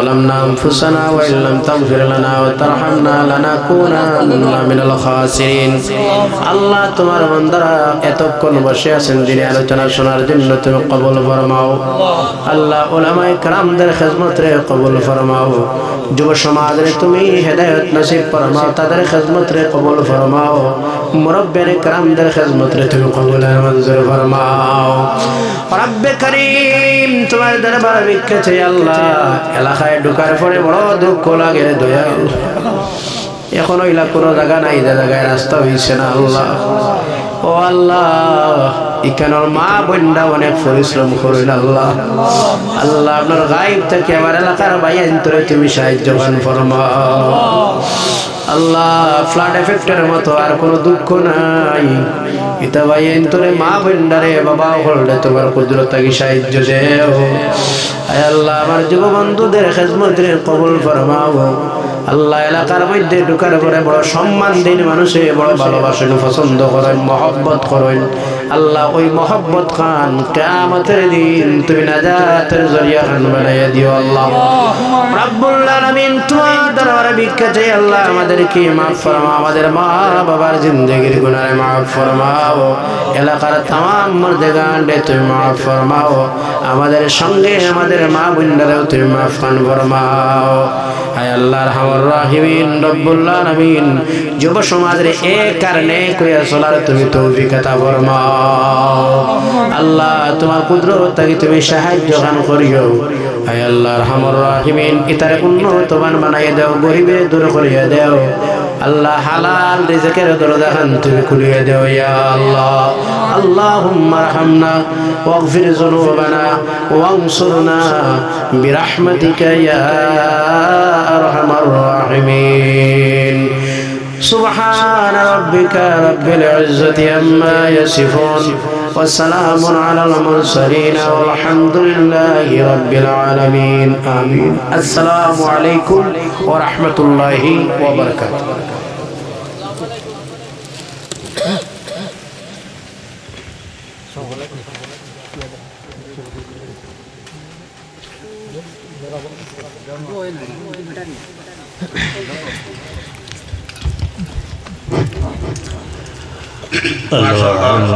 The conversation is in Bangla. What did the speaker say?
ظلمنا أنفسنا وإن لم تغفر لنا وترحمنا لنكونن من الخاسرين. আল্লাহ তোমার বান্দারা এতক্ষণ বসে আছেন যিনি আলোচনা শোনার জন্য তুমি কবুল ফরমাও। আল্লাহ ওলামায়ে کرامদের খেদমত রে কবুল ফরমাও। যুব সমাজের তুমি হেদায়েত নসিব ফরমাও, তাদের খেদমত রে কবুল ফরমাও। মুরব্বির کرامদের খেদমত রে তুমি কবুল ফরমাও। রব্বে করিম, তোমার দরবার ভিক্ষা আল্লাহ। এলাকায় ঢুকার পরে বড় দুঃখ লাগে দয়াল। এখনও ইলা কোনো জায়গা নাই, যে জায়গায় রাস্তা হইছে না আল্লাহ। ও আল্লাহ ইখানোর মা বোনরা অনেক পরিশ্রম করেন আল্লাহ। আল্লাহ, আপনার গাইব থেকে আমার এলাকার বাইন তোরে তুমি সাহায্য গান ফরমাও। আল্লাহ ফ্লাড এফেক্টের মতো আর কোনো দুঃখ নাই। ইতা তোরে মা বোনডারে বাবা তোমার কুদরত কি সাহায্য দেও। আয় আল্লাহ, আমার যুব বন্ধুদের খেজমতের কবুল ফরমাও। আল্লাহ এলাকার মধ্যে ঢুকার পরে বড় সম্মান দিন মানুষে, বড় ভালোবাসেন, পছন্দ করেন, মহব্বত করেন। আল্লাহ ওই মহব্বত খান কেয়ামতের দিন তুমি নাজাতের জরিয়া খান বানাইয়া দিও আল্লাহ। রাব্বুল আলামিন তোমার দরবারে আল্লাহ আমাদেরকে মাফ ফরমাও, আমাদের মা বাবার জিন্দগির গুনাহে মাফ ফরমাও, এলাকার তাম মর্দেগান্ডে তুমি মাফ ফরমাও, আমাদের সঙ্গে আমাদের মা বোনরাও তুমি মাফ খান ফরমাও। হায় আল্লাহ রহমান রাহিমিন, রব্বুল আলামিন, যুব সমাজের এ কারণে কইয়া চলার তুমি তৌফিক আতা ফরমাও। আল্লাহ, তোমার কুদরত থেকে তুমি সাহায্য গান করিও। হায় আল্লাহ রহমান রাহিমিন, ইতারে উন্নতমান বানাইয়া দাও গরিবে দূর করিয়া দাও। আল্লাহ হালাল রিজকের দরজা খান তুমি খুলিয়ে দাও ইয়া আল্লাহ اللهم ارحمنا واغفر ذنوبنا وانصرنا برحمتك يا ارحم الراحمين سبحان ربك رب العزة عما يصفون وسلام على المرسلين والحمد لله رب العالمين. آمين. السلام عليكم ورحمة الله وبركاته. الحمد